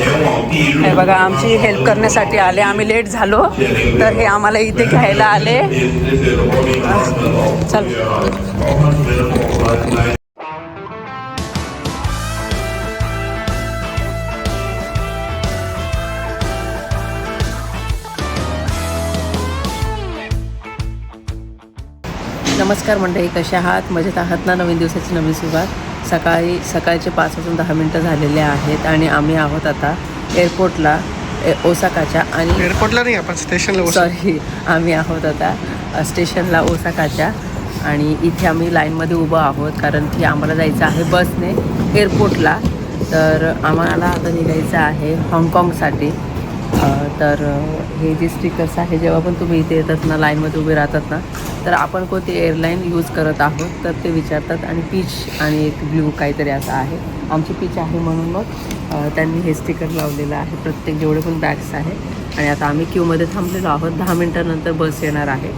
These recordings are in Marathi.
हे बघा आमची हेल्प करण्यासाठी आले. आम्ही लेट झालो. तर हे आम्हाला इथे घ्यायला आले. चल. नमस्कार मंडळी कशा आहात? मजेत आहात ना? नवीन दिवसाची नवीन सुरुवात. सकाळी सकाळचे पाच वाजून दहा मिनटं झालेले आहेत आणि आम्ही आहोत आता एअरपोर्टला ए- ओसाकाच्या आणि एअरपोर्टला नाही आपण स्टेशनला. सॉरी आम्ही आहोत आता स्टेशनला ओसाकाच्या आणि इथे आम्ही लाईनमध्ये उभं आहोत कारण की आम्हाला जायचं आहे बसने एअरपोर्टला तर आम्हाला आता निघायचं आहे हाँगकाँगसाठी तर हे जे स्टिकर्स आहे जेव्हा पण तुम्ही इथे येतात ना लाईनमध्ये उभे राहतात ना तर आपण कोणती एअरलाईन यूज करत आहोत तर ते विचारतात. आणि पीच आणि एक ब्ल्यू काहीतरी असं आहे. आमची पीच आहे म्हणून मग त्यांनी हे स्टिकर लावलेलं आहे. प्रत्येक जेवढे पण बॅग्स आहे. आणि आता आम्ही क्यूमध्ये थांबलेलो आहोत. दहा मिनटानंतर बस येणार आहे.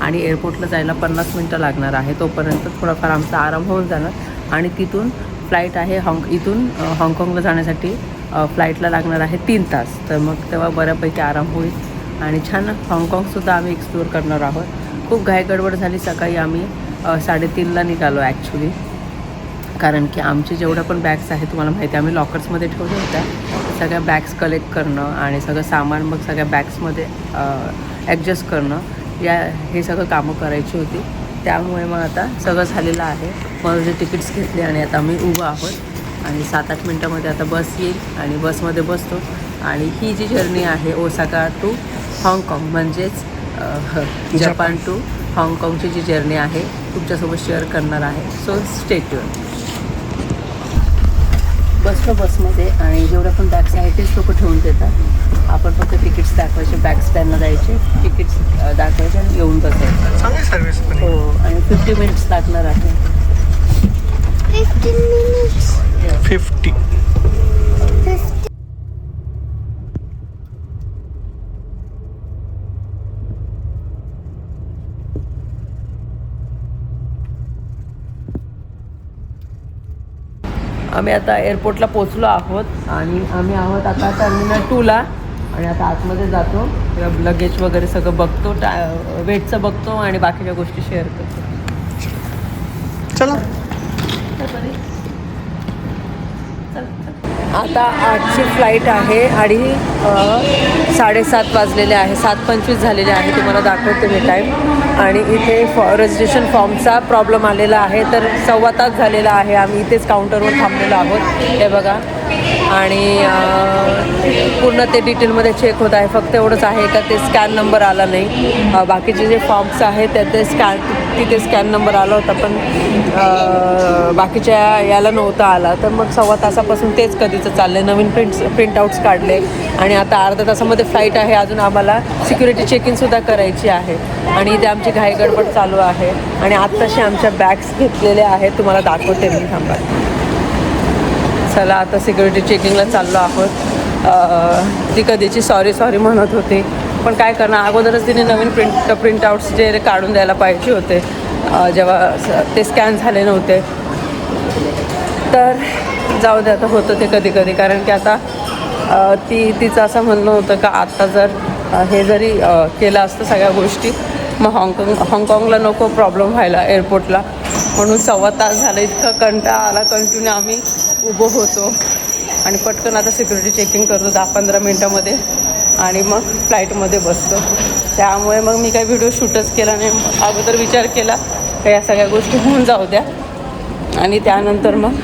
आणि एअरपोर्टला जायला पन्नास मिनटं लागणार आहे. तोपर्यंत थोडाफार आमचा आराम होऊन जाणार. आणि तिथून फ्लाईट आहे हाँग इथून हाँगकाँगला जाण्यासाठी फ्लाईटला लागणार आहे तीन तास. तर मग तेव्हा बऱ्यापैकी आराम होईल. आणि छान हाँगकाँगसुद्धा आम्ही एक्सप्लोअर करणार आहोत. खूप घायगडबड झाली सकाळी आम्ही साडेतीनला निघालो ॲक्च्युली कारण की आमचे जेवढ्या पण बॅग्स आहेत तुम्हाला माहिती आहे आम्ही लॉकर्समध्ये ठेवल्या होत्या. सगळ्या बॅग्स कलेक्ट करणं आणि सगळं सामान मग सगळ्या बॅग्समध्ये ॲडजस्ट करणं या हे सगळं कामं करायची होती. त्यामुळे मग आता सगळं झालेलं आहे. मग जे तिकीट्स घेतले आणि आता आम्ही उभं आहोत. आणि सात आठ मिनटामध्ये आता बस येईल आणि बसमध्ये बसतो. आणि ही जी जर्नी आहे ओसाका टू हाँगकाँग म्हणजेच जपान. टू हाँगकाँगची जी जर्नी आहे तुमच्यासोबत शेअर करणार आहे. सो स्टेट्यून बसलो बसमध्ये आणि जेवढ्या पण बॅग्स आहेत तेच लोक ठेवून देतात. आपण फक्त तिकीट्स दाखवायचे बॅग्स त्यांना द्यायचे तिकीट्स दाखवायचे आणि येऊन बसायचं. हो आणि फिफ्टी मिनिट्स लागणार आहे. 15 minutes. फिफ्टी. 50. आम्ही आता एअरपोर्टला पोचलो आहोत आणि आम्ही आहोत आता टर्मिनल टूला आणि आता आतमध्ये जातो. लगेज वगैरे सगळं बघतो टा वेटचं बघतो आणि बाकीच्या गोष्टी शेअर करतो. चला. आता आठची फ्लाईट आहे आणि साडेसात वाजलेले आहे. सात पंचवीस झालेले आहे. तुम्हाला दाखवते मी टाईम आणि इथे फॉ रजिस्ट्रेशन फॉर्मचा प्रॉब्लेम आलेला आहे. तर सव्वा तास झालेला आहे. आम्ही इथेच काउंटरवर थांबलेलो आहोत. हे बघा. आणि पूर्ण ते डिटेलमध्ये चेक होत आहे. फक्त एवढंच आहे का ते स्कॅन नंबर आला नाही. बाकीचे जे फॉर्म्स आहेत त्यात ते स्कॅन तिथे स्कॅन नंबर आला होता पण बाकीच्या याला नव्हता आला. तर मग सव्वा तासापासून तेच कधीचं चाललं नवीन प्रिंट प्रिंटआउट्स काढले. आणि आता अर्ध्या तासामध्ये फ्लाईट आहे. अजून आम्हाला सिक्युरिटी चेकिंगसुद्धा करायची आहे. आणि इथे आमची घाई गडबड चालू आहे. आणि आत्ताशी आमच्या बॅग्स घेतलेल्या आहेत. तुम्हाला दाखवते मी थांबा. चला आता सिक्युरिटी चेकिंगला चाललो आहोत. ती कधीची सॉरी सॉरी म्हणत होती. पण काय करणार अगोदरच तिने नवीन प्रिंट प्रिंटआउट्स जे काढून द्यायला पाहिजे होते. जेव्हा ते स्कॅन झाले नव्हते. तर जाऊ दे आता होतं ते कधी कधी. कारण की आता ती तिचं असं म्हणणं होतं का आत्ता जर हे जरी केलं असतं सगळ्या गोष्टी मग हाँगकाँग हाँगकाँगला नको प्रॉब्लेम व्हायला एअरपोर्टला म्हणून सव्वा तास झालं इतका कंटाळा आला. कंटिन्यू आम्ही उभं होतो. आणि पटकन आता सिक्युरिटी चेकिंग करतो दहा पंधरा मिनटामध्ये. आणि मग फ्लाईटमध्ये बसतो. त्यामुळे मग मी काही व्हिडिओ शूटच केला नाही. अगोदर विचार केला का या सगळ्या गोष्टी होऊन जाऊ द्या. आणि त्यानंतर मग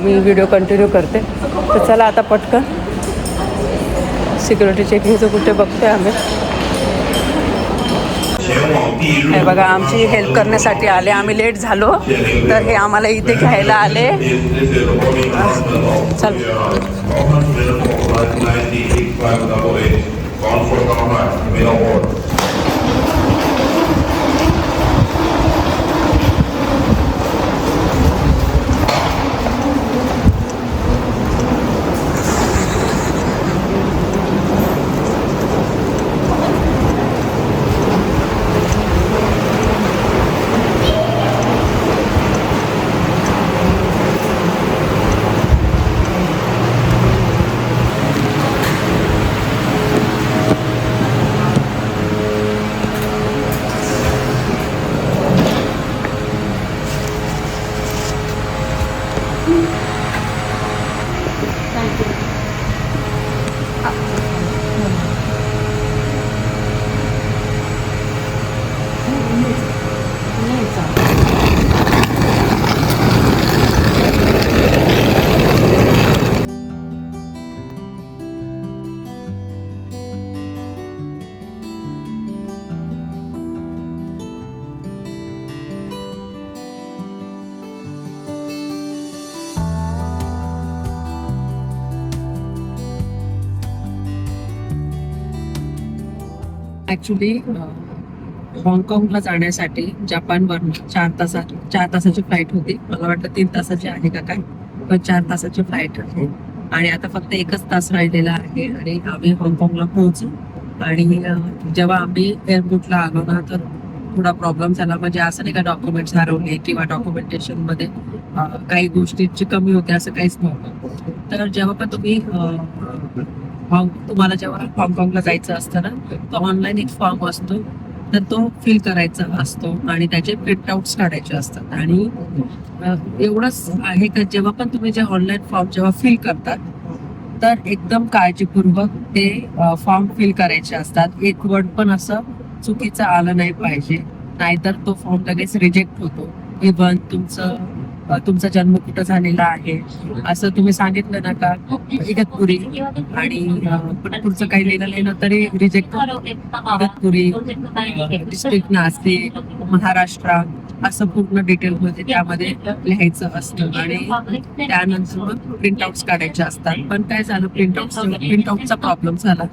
मी व्हिडिओ कंटिन्यू करते. तर चला आता पटकन. सिक्युरिटी चेकिंगचं कुठे बघते आम्ही. हे बघा आमची हेल्प करण्यासाठी आले. आम्ही लेट झालो. तर हे आम्हाला इथे घ्यायला आले. चल. ॲक्च्युली हाँगकाँगला uh, जाण्यासाठी जपानवरून चार तासात चार तासाची फ्लाईट होती. मला वाटतं तीन तासाची आहे का काय? पण चार तासाची फ्लाईट आहे. आणि आता फक्त एकच तास राहिलेला आहे आणि आम्ही हाँगकाँगला पोहोचू. आणि जेव्हा आम्ही एअरपोर्टला आलो ना तर थोडा प्रॉब्लेम झाला. म्हणजे असं नाही का डॉक्युमेंट्स हरवले किंवा डॉक्युमेंटेशनमध्ये काही गोष्टींची कमी होते असं काहीच नव्हतं. तर जेव्हा पण तुम्ही हाँग तुम्हाला जेव्हा हाँगकाँगला जायचं असतं ना तर ऑनलाईन एक फॉर्म असतो. तर तो फिल करायचा असतो आणि त्याचे प्रिंटआउट्स काढायचे असतात. आणि एवढंच आहे का जेव्हा पण तुम्ही जे ऑनलाईन फॉर्म जेव्हा फिल करतात तर एकदम काळजीपूर्वक ते फॉर्म फिल करायचे असतात. एक वर्ड पण असं चुकीचं आलं नाही पाहिजे. नाहीतर तो फॉर्म लगेच रिजेक्ट होतो. इव्हन तुमचं तुमचा जन्म कुठं झालेला आहे? असं तुम्ही सांगितलं ना का? इगतपुरी. आणि पण पुढचं काही लिहिलं नाही ना तरी रिजेक्ट इगतपुरी डिस्ट्रिक्ट नाशिक महाराष्ट्र असं पूर्ण डिटेल मध्ये त्यामध्ये लिहायचं असतं. आणि त्यानंतर मग प्रिंटआउट्स काढायचे असतात. पण काय झालं प्रिंटआउट प्रिंटआउटचा प्रॉब्लेम झाला.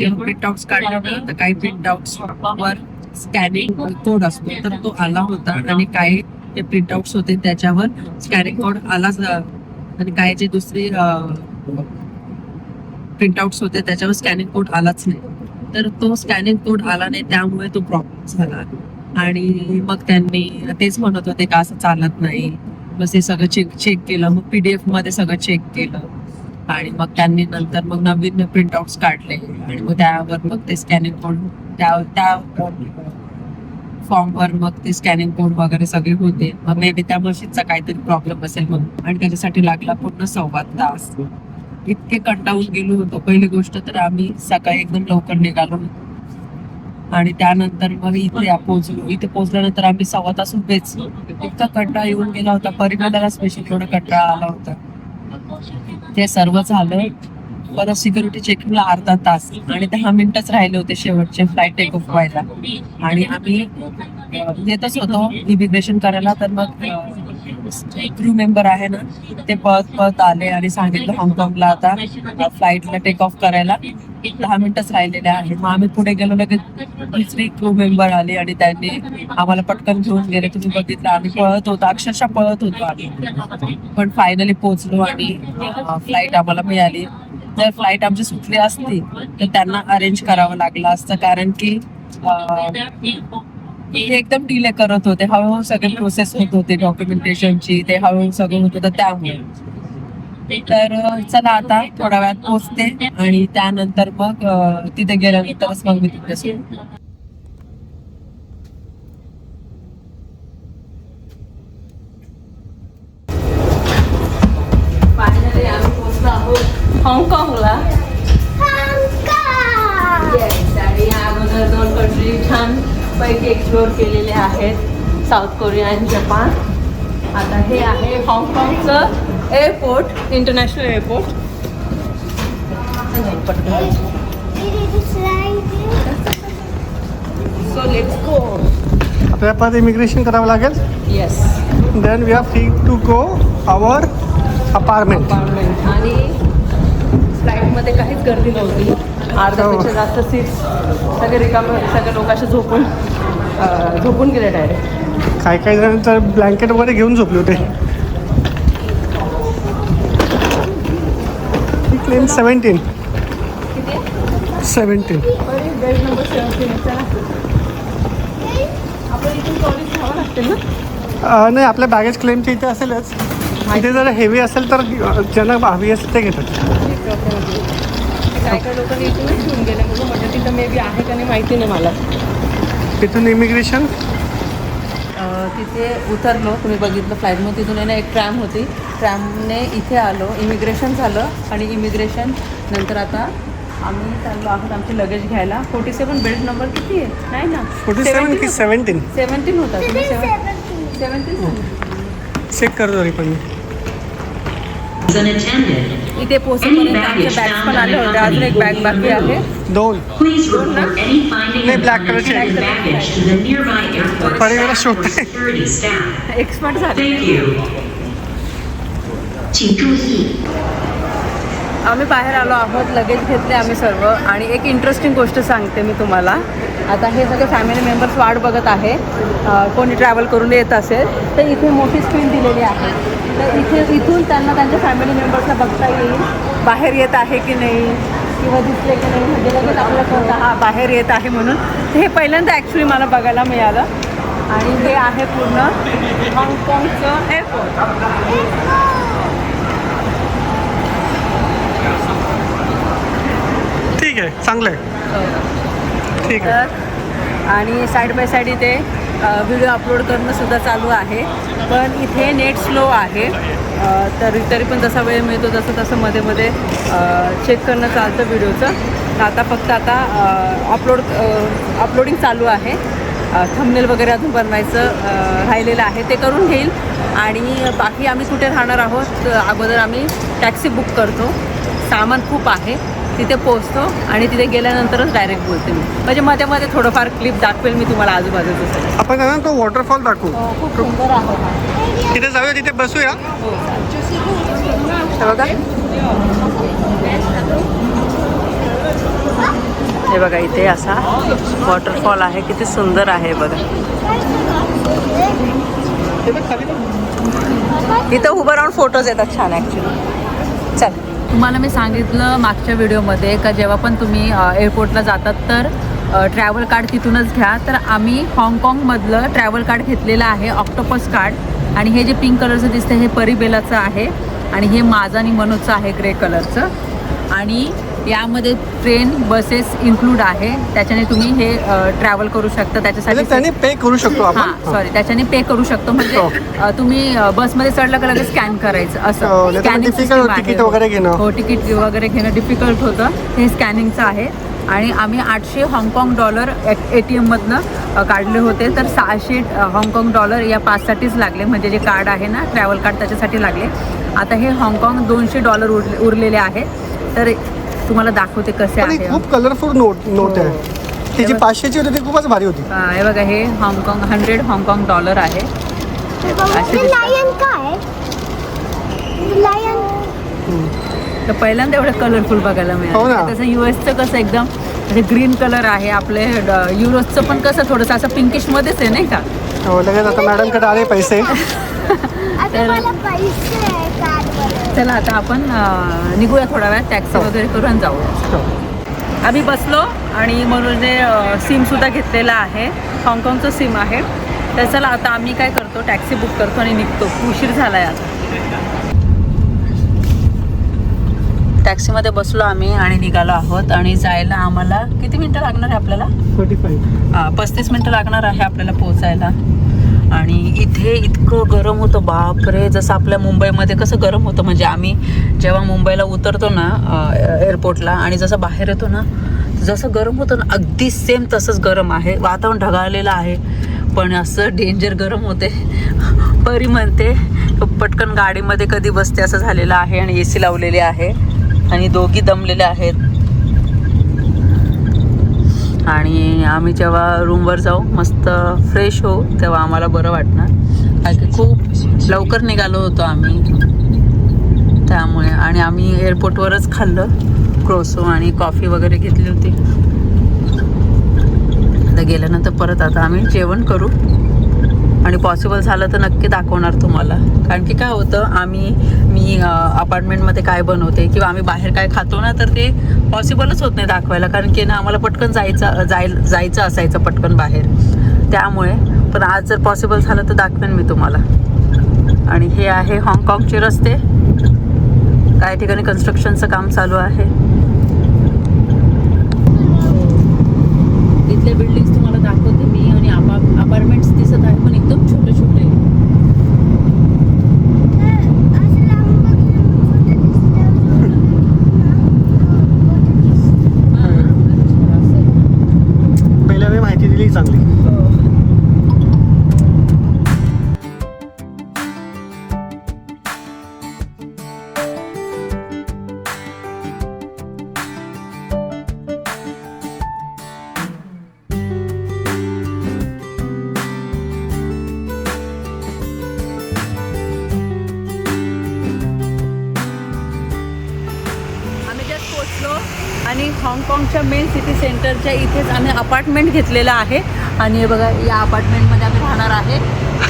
तेव्हा प्रिंटआउट्स काढले तर काही प्रिंटआउट्स वर स्कॅनिंग कोड असतो. तर तो आला होता आणि काही ते प्रिंटआउट्स होते त्याच्यावर. स्कॅनिंग कोड आलाच आणि काही जे दुसरी प्रिंटआउट्स होते त्याच्यावर स्कॅनिंग कोड आलाच नाही. तर तो स्कॅनिंग कोड आला नाही त्यामुळे तो प्रॉब्लेम झाला. आणि मग त्यांनी तेच म्हणत होते का असं चालत नाही. बस हे सगळं चेक चेक केलं. मग पीडीएफमध्ये सगळं चेक केलं. आणि मग त्यांनी नंतर मग नवीन प्रिंटआउट्स काढले. आणि मग त्यावर मग ते स्कॅनिंग कोड त्या त्या फॉर्मवर मग ते स्कॅनिंग कोड वगैरे सगळे होते. मग मे बी त्या मशीनचा काहीतरी प्रॉब्लेम असेल म्हणून. आणि त्याच्यासाठी लागला पूर्ण सव्वा तास. इतके कंटाळून गेलो होतो. पहिली गोष्ट तर आम्ही सकाळी एकदम लवकर निघालो. आणि त्यानंतर मग इथे पोहोचलो. इथे पोहोचल्यानंतर आम्ही सव्वा तास उभेच. इतका कंटाळा येऊन गेला होता. परिणामाला स्पेशल थोडा कंटाळा आला होता. ते सर्व झालं. परत सिक्युरिटी चेकिंगला अर्धा तास आणि दहा मिनिटच राहिले होते शेवटचे फ्लाईट टेक ऑफ व्हायला. आणि आम्ही येतच होतो इमिग्रेशन करायला तर मग क्रू मेंबर आहे ना ते पळत पळत आले आणि सांगितलं हाँगकाँगला आता फ्लाईटला टेक ऑफ करायला. दहा मिनिटच राहिलेले आहे मग आम्ही पुढे गेलो लगेच दुसरी क्रू मेंबर आली आणि त्यांनी आम्हाला पटकन घेऊन गेले. तुम्ही बघितलं आम्ही पळत होतो अक्षरशः पळत होतो आम्ही. पण फायनली पोहोचलो आणि फ्लाईट आम्हाला मिळाली. जर फ्लाईट आमची सुटली असती तर त्यांना अरेंज करावं लागलं असतं. कारण की ते एकदम डिले करत होते. हळूहळू सगळे प्रोसेस होत होते डॉक्युमेंटेशनची ते हळूहळू सगळं होत होतं त्यामुळे. तर चला आता थोड्या वेळात पोहोचते आणि त्यानंतर मग तिथे गेल्यानंतरच मग मी तिथे हाँगकाँगला. Yes, आणि या अगोदर दोन कंट्री छान पैकी एक्सप्लोअर केलेले आहेत साऊथ कोरिया आणि जपान आता हे आहे हाँगकाँगचं airport international airport so let's go आपल्याला परत इमिग्रेशन करावं लागेल. Yes then we are free to go our apartment आणि फ्लाईटमध्ये काहीच गर्दी नव्हती. अर्ध्यापेक्षा जास्त सीट्स सगळे रिकामे सगळे लोक असे झोपून झोपून गेले डायरेक्ट काही काही जण तर ब्लँकेट वगैरे घेऊन झोपले होते. क्लेम सेवन्टीन सेवन्टीन नाही आपल्या बॅगेज क्लेमच्या इथे असेलच. इथे जर हेवी असेल तर ज्यांना हवी असेल ते घेतात. काय काय लोकांनी इथूनच घेऊन गेले? म्हणून म्हटलं तिथं मे बी आहे का नाही माहिती नाही मला. तिथून इमिग्रेशन तिथे उतरलो. तुम्ही बघितलं फ्लाईटमध्ये तिथून आहे ना एक ट्रॅम होती. ट्रॅमने इथे आलो. इमिग्रेशन झालं आणि इमिग्रेशन नंतर आता आम्ही चाललो आहोत आमचे लगेज घ्यायला. फोर्टी सेवन बेल्ट नंबर किती आहे? नाही ना. फोर्टी सेवन की सेवन्टीन सेवन्टीन होता. तुम्ही सेवन्टीन चेक करतो पण. इथे पोहोचून आमच्या बॅग्स पण आल्या होत्या अजून एक बॅग बाकी आहे. दोन. दोन ना? ब्लॅक कलरचे एक्सपर्ट झाले आम्ही बाहेर आलो आहोत लगेच घेतले आम्ही सर्व. आणि एक इंटरेस्टिंग गोष्ट सांगते मी तुम्हाला. आता हे सगळे फॅमिली मेंबर्स वाट बघत आहे. कोणी ट्रॅव्हल करून येत असेल तर इथे मोठी स्क्रीन दिलेली आहे. तर इथे इथून त्यांना त्यांच्या फॅमिली मेंबर्सला बघता येईल. बाहेर येत आहे की नाही? किंवा दिसले की नाही म्हणजे लगेच आपलं कळतं हा बाहेर येत आहे म्हणून. तर हे पहिल्यांदा ॲक्च्युली मला बघायला मिळालं. आणि हे आहे पूर्ण हाँगकाँगचं एअरपोर्ट ठीक आहे चांगलं आहे. ठीक आहे. आणि साईड बाय साईड इथे व्हिडिओ अपलोड करणं सुद्धा चालू आहे. पण इथे नेट स्लो आहे. तरी तरी पण जसा वेळ मिळतो तसं तसं मध्ये मध्ये चेक करणं चालतं व्हिडिओचं तर आता फक्त आता अपलोड अपलोडिंग चालू आहे. थंबनेल वगैरे अजून बनवायचं राहिलेलं आहे. ते करून घेईल. आणि बाकी आम्ही कुठे राहणार आहोत अगोदर आम्ही टॅक्सी बुक करतो. सामान खूप आहे. तिथे पोहोचतो आणि तिथे गेल्यानंतरच डायरेक्ट बोलते मी. म्हणजे मध्ये मध्ये थोडंफार क्लिप दाखवेल मी तुम्हाला आजूबाजूचं. आपण त्यांना तो वॉटरफॉल दाखवू. हो, खूप सुंदर आहे. तिथे जाऊया तिथे बसूया. हो. बघा. हे बघा इथे असा वॉटरफॉल आहे. किती सुंदर आहे बघा. इथं उभं राहून फोटोज येतात छान ॲक्च्युली चल. तुम्हाला मी सांगितलं मागच्या व्हिडिओमध्ये का जेव्हा पण तुम्ही एअरपोर्टला जातात तर ट्रॅव्हल कार्ड तिथूनच घ्या. तर आम्ही हाँगकाँगमधलं ट्रॅव्हल कार्ड घेतलेलं आहे ऑक्टोपस कार्ड आणि हे जे पिंक कलरचं दिसतं हे परिबेलाचं आहे. आणि हे माझं आणि मनोजचं आहे ग्रे कलरचं आणि यामध्ये ट्रेन बसेस इन्क्लूड आहे. त्याच्याने तुम्ही हे ट्रॅव्हल करू शकता. म्हणजे त्याच्यासाठी त्यांनी पे करू शकतो हां आपण? सॉरी त्याच्याने पे करू शकतो. म्हणजे हो. तुम्ही बसमध्ये चढलं का लगेच स्कॅन करायचं? हो, असं difficult system आहे. तिकीट वगैरे घेणं. हो तिकीट वगैरे घेणं डिफिकल्ट होतं. हे स्कॅनिंगचं आहे. आणि आम्ही आठशे हाँगकाँग डॉलर ए टी एममधनं काढले होते. तर सहाशे हाँगकाँग डॉलर या पाचसाठीच लागले. म्हणजे जे कार्ड आहे ना ट्रॅव्हल कार्ड त्याच्यासाठी लागले. आता हे हाँगकाँग दोनशे डॉलर उरले उरलेले आहे. तर तुम्हाला दाखवते कसे पण आहे. ही खूप कलरफुल नोट नोट आहे. ती जी पाचशेची होती ती खूपच भारी होती. हा, हे बघा हे हाँगकाँग हंड्रेड हाँगकाँग डॉलर आहे. असे ते दिसतात. लायन काय लायन तर पहिल्यांदा एवढं कलरफुल बघायला हो मिळालं ना. तसं युएसचं कसं एकदम म्हणजे ग्रीन कलर आहे आपले युरोजचं पण कसं थोडंसं असं पिंकिश मध्येच आहे नाही का? हो लगेच आता मॅडमकडे आले पैसे. चला आता आपण निघूया थोडा वेळात टॅक्सी हो. वगैरे करू आणि जाऊ हो. आम्ही बसलो आणि मनोजने सिमसुद्धा घेतलेला आहे. हाँगकाँगचं सिम आहे. तर चला आता आम्ही काय करतो टॅक्सी बुक करतो आणि निघतो. उशीर झाला आहे आता. टॅक्सीमध्ये बसलो आम्ही आणि निघालो आहोत आणि जायला आम्हाला किती मिनटं लागणार आहे आपल्याला? Thirty five. पस्तीस मिनटं लागणार आहे आपल्याला पोहोचायला. आणि इथे इतकं गरम होतं बापरे! जसं आपल्या मुंबईमध्ये कसं गरम होतं म्हणजे आम्ही जेव्हा मुंबईला उतरतो ना एअरपोर्टला आणि जसं बाहेर येतो ना जसं गरम होतं ना अगदी सेम तसंच गरम आहे. वातावरण ढगाळलेलं आहे पण असं डेंजर गरम होते. परी म्हणते पटकन गाडीमध्ये कधी बसते असं झालेलं आहे आणि ए सी लावलेली आहे. आणि दोघी दमलेले आहेत. आणि आम्ही जेव्हा रूमवर जाऊ मस्त फ्रेश होऊ तेव्हा आम्हाला बरं वाटणार. कारण की खूप लवकर निघालो होतो आम्ही. त्यामुळे आणि आम्ही एअरपोर्टवरच खाल्लं. क्रोसो आणि कॉफी वगैरे घेतली होती. आता गेल्यानंतर परत आता आम्ही जेवण करू. आणि पॉसिबल झालं तर नक्की दाखवणार तुम्हाला. कारण की काय होतं आम्ही मी अपार्टमेंटमध्ये काय बनवते किंवा आम्ही बाहेर काय खातो ना तर ते पॉसिबलच होत नाही दाखवायला. कारण की ना आम्हाला पटकन जायचं जाय जायचं असायचं पटकन बाहेर. त्यामुळे पण आज जर पॉसिबल झालं तर दाखवेन मी तुम्हाला. आणि हे आहे हाँगकाँगचे रस्ते. काही ठिकाणी कन्स्ट्रक्शनचं काम चालू आहे. इथले बिल्डिंग्स तुम्हाला दाखवते मी आणि अपार्टमेंट्स दिसत आहे पण एकदम छोटे छोटे असं लांब पहिल्या वेळी माहिती दिली चांगली. हो. अपार्टमेंट घेतलेलं आहे. आणि बघा या अपार्टमेंटमध्ये आम्ही राहणार आहे.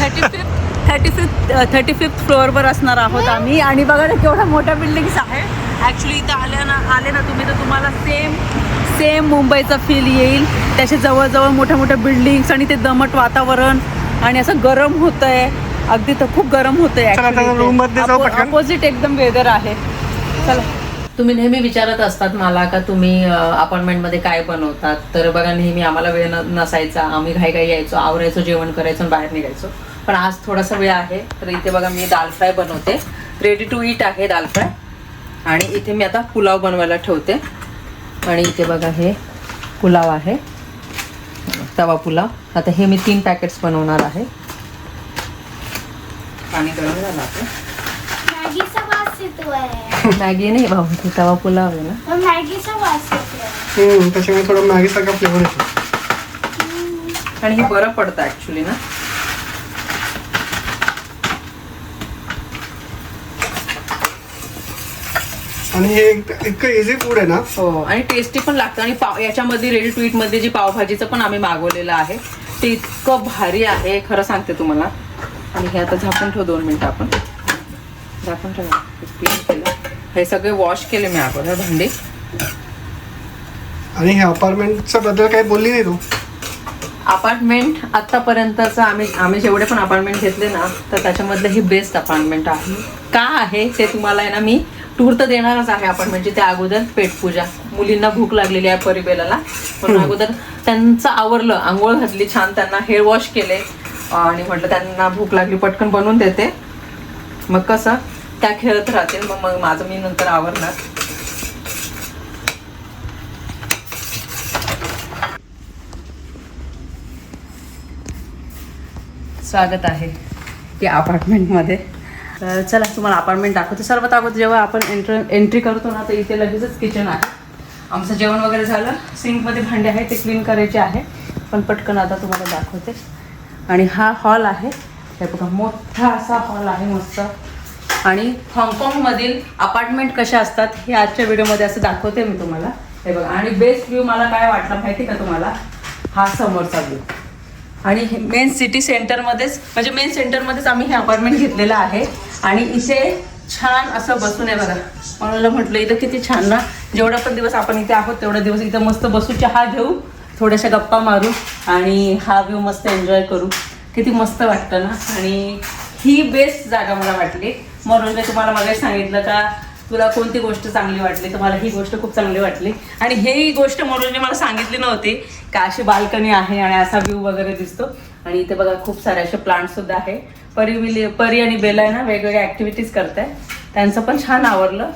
Thirty fifth thirty fifth thirty fifth फ्लोअरवर असणार आहोत आम्ही. आणि बघा ना केवढा मोठा बिल्डिंग्स आहे ॲक्च्युली इथं आल्या ना आले ना तुम्ही तर तुम्हाला सेम सेम मुंबईचा फील येईल. त्याच्या जवळजवळ मोठ्या मोठ्या बिल्डिंग्स आणि ते दमट वातावरण. आणि असं गरम होतं आहे अगदी तर खूप गरम होतं पटकन. अपोजिट एकदम वेदर आहे. चला. तुम्ही नेहमी विचारत असतात मला का तुम्ही अपॉइंटमेंटमध्ये काय बनवतात? तर बघा नेहमी आम्हाला वेळ न- नसायचा. आम्ही घाई घाई यायचो आवरायचो जेवण करायचो आणि बाहेर निघायचो. पण आज थोडासा वेळ आहे. तर इथे बघा मी दाल फ्राय बनवते. रेडी टू ईट आहे दाल फ्राय. आणि इथे मी आता पुलाव बनवायला ठेवते. आणि इथे बघा हे पुलाव आहे. तवा पुलाव. आता हे मी तीन पॅकेट्स बनवणार आहे. पाणी गरम झालं आता. वास येतोय मॅगी नाही भाऊ ते तवा पुलाव आहे ना. मॅगीचा वास येतोय हम्म, त्याच्यामुळे थोडं मॅगीसारखा फ्लेवर येतो. आणि हे बरं पडतं ॲक्च्युली ना. आणि हे एक- इतकं इझी फूड आहे ना. हो आणि टेस्टी पण लागतं. आणि पाव याच्यामध्ये रेडी टू मध्ये जी पावभाजीचं पण आम्ही मागवलेलं आहे ते इतकं भारी आहे. खरं सांगते तुम्हाला. आणि हे आता झाकून ठेव दोन मिनटं आपण. झाकून ठेव. क्लीन केलं. हे सगळे वॉश केले मी अगोदर भांडी. आणि हे अपार्टमेंटच्या बद्दल काही बोलली नाही तू? अपार्टमेंट आत्तापर्यंतचं आम्ही आम्ही जेवढे पण अपार्टमेंट घेतले ना तर त्याच्यामधलं ही बेस्ट अपार्टमेंट आहे. का आहे ते तुम्हाला आहे ना मी टूर तर देणारच आहे अपार्टमेंटची त्या अगोदर पेटपूजा मुलींना भूक लागलेली आहे परिबेलाला. पण अगोदर त्यांचं आवरलं आंघोळ घातली छान त्यांना हेअर वॉश केले. आणि म्हटलं त्यांना भूक लागली पटकन बनवून देते. मग कसं? त्या खेळत राहतील मग मग माझं मी नंतर आवरणार. स्वागत आहे या अपार्टमेंटमध्ये. तर चला तुम्हाला अपार्टमेंट दाखवते. सर्वात अगोदर जेव्हा आपण एंट्र एंट्री करतो ना तर इथे लगेचच किचन आहे. आमचं जेवण वगैरे झालं. सिंकमध्ये भांडे आहे ते क्लीन करायचे आहे. पण पटकन आता तुम्हाला दाखवते. आणि हा हॉल आहे. हे बघा मोठा असा हॉल आहे मस्त. आणि हाँगकाँगमधील अपार्टमेंट कशा असतात हे आजच्या व्हिडिओमध्ये असं दाखवते मी तुम्हाला. हे बघा आणि बेस्ट व्ह्यू मला काय वाटला माहिती का तुम्हाला? हा समोरचा व्ह्यू आणि मेन सिटी सेंटरमध्येच म्हणजे मेन सेंटरमध्येच आम्ही हे अपार्टमेंट घेतलेलं आहे. आणि इथे छान असं बसून आहे बघा. मला म्हटलं इथं किती छान ना. जेवढा पण दिवस आपण इथे आहोत तेवढा दिवस इथं मस्त बसू चहा घेऊ थोड्याशा गप्पा मारू आणि हा व्ह्यू मस्त एन्जॉय करू. किती मस्त वाटतं ना. आणि ही बेस्ट जागा मला वाटली. म्हणून मी तुम्हाला मग सांगितलं का तुला कोणती गोष्ट चांगली वाटली? तुम्हाला ही गोष्ट खूप चांगली वाटली. आणि ही गोष्ट म्हणून मला सांगितली नव्हती का अशी बाल्कनी आहे आणि असा व्ह्यू वगैरे दिसतो. आणि इथे बघा खूप सारे असे प्लांट सुद्धा आहे. परी विली परी आणि बेला आहे ना वेगवेगळ्या ॲक्टिव्हिटीज करत आहे त्यांचं पण छान आवडलं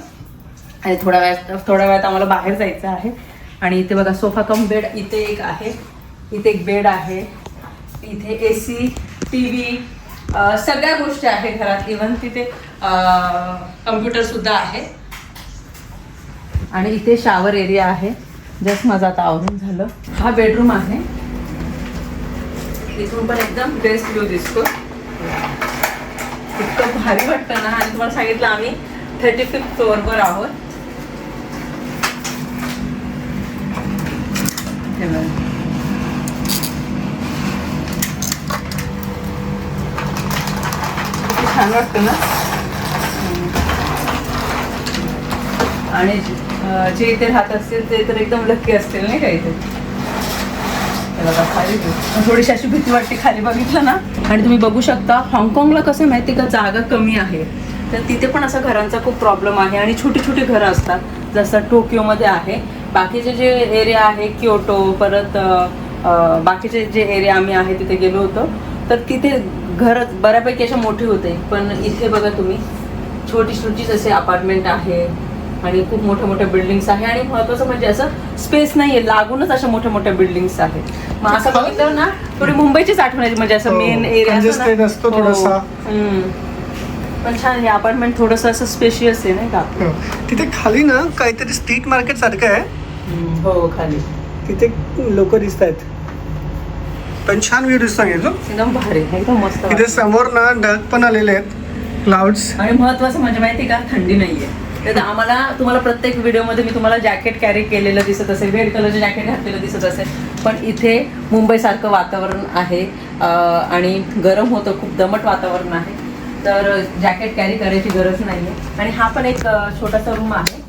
आणि थोड्या वेळात थोड्या वेळात आम्हाला बाहेर जायचं आहे. आणि इथे बघा सोफा कम बेड इथे एक आहे. इथे एक बेड आहे. इथे ए सी टी व्ही सगळ्या गोष्टी आहे घरात. इव्हन तिथे कम्प्युटर सुद्धा आहे. आणि इथे शावर एरिया आहे. जस्ट माझं आता आवरून झालं. हा बेडरूम आहे. इथून पण एकदम बेस्ट व्ह्यू दिसतो. इतकं भारी वाटतं ना. आणि तुम्हाला सांगितलं आम्ही थर्टी फिफ्थ फ्लोअरवर आहोत हे बघा. किती छान वाटतं ना? आणि जे इथे राहत असतील ते तर एकदम लक्की असतील नाही का इथे? बघा, खाली थोडीशी अशी भीती वाटते खाली बघितलं ना? आणि तुम्ही बघू शकता हाँगकाँगला कसं माहिती का? जागा कमी आहे. तर तिथे पण असा घरांचा खूप प्रॉब्लेम आहे आणि छोटी छोटी घरं असतात जसं टोकियोमध्ये आहे. बाकीचे जे एरिया आहे क्योटो परत बाकीचे जे एरिया आम्ही आहे तिथे गेलो होतो. तर तिथे घर बऱ्यापैकी असे मोठे होते पण इथे बघा तुम्ही छोटी छोटीच असे अपार्टमेंट आहे आणि खूप मोठ्या मोठ्या बिल्डिंग्स आहे आणि महत्वाचं म्हणजे असं स्पेस नाहीये लागूनच अशा मोठ्या मोठ्या बिल्डिंग्स आहेत. मग असं बघितलं ना थोडी मुंबईचीच आठवण येते म्हणजे असं हो, मेन एरिया congested असतो थोडासा. पण छान हे अपार्टमेंट थोडंसं असं स्पेशियस आहे नाही का? हो. तिथे खाली ना काहीतरी स्ट्रीट मार्केट सारखं आहे. हो खाली. तिथे लोक दिसत आहेत पण छान व्ह्यू दिसतो एकदम भारी एकदम मस्त तिथे. समोर ना ढग पण आलेले आहेत क्लाउड्स आणि महत्वाचं म्हणजे माहिती का? थंडी नाहीये. तर आम्हाला तुम्हाला प्रत्येक व्हिडिओमध्ये मी तुम्हाला जॅकेट कॅरी केलेलं दिसत असेल रेड कलरचं जॅकेट घातलेलं दिसत असेल पण इथे मुंबईसारखं वातावरण आहे. आणि गरम होतं खूप दमट वातावरण आहे. तर जॅकेट कॅरी करायची गरज नाही आहे आणि हा पण एक छोटासा रूम आहे.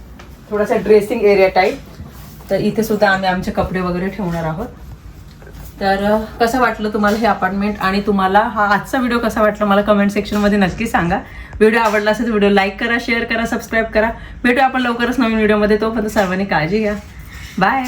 थोडासा ड्रेसिंग एरिया टाईप तर इथे सुद्धा आम्ही आमचे कपडे वगैरे ठेवणार आहोत. तर कसं वाटलं तुम्हाला हे अपार्टमेंट आणि तुम्हाला हा आजचा व्हिडिओ कसा वाटला? मला कमेंट सेक्शनमध्ये नक्की सांगा. व्हिडिओ आवडला असेल तर व्हिडिओ लाईक करा शेअर करा सबस्क्राईब करा. भेटू आपण लवकरच नवीन व्हिडिओमध्ये तोपर्यंत सर्वांनी काळजी घ्या. बाय